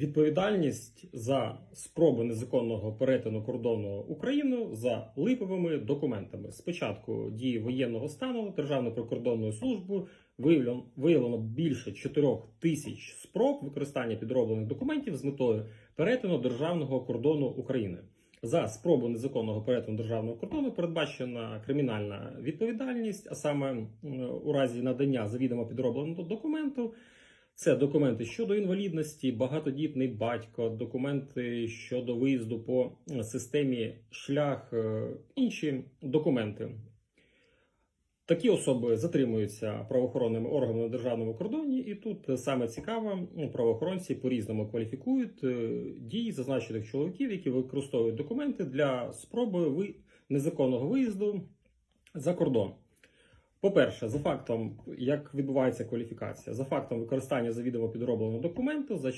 Відповідальність за спробу незаконного перетину кордону України за липовими документами. Спочатку дії воєнного стану Державною прикордонною службою виявлено, виявлено більше 4 тисяч спроб використання підроблених документів з метою перетину державного кордону України. За спробу незаконного перетину державного кордону передбачена кримінальна відповідальність, а саме у разі надання завідомо підробленого документу. Це документи щодо інвалідності, багатодітний батько, документи щодо виїзду по е, системі шлях, е, інші документи. Такі особи затримуються правоохоронними органами на державному кордоні, і тут е, саме цікаво, правоохоронці по-різному кваліфікують е, дії зазначених чоловіків, які використовують документи для спроби незаконного виїзду за кордон. По-перше, за фактом, як відбувається кваліфікація, за фактом використання завідомо підробленого документу за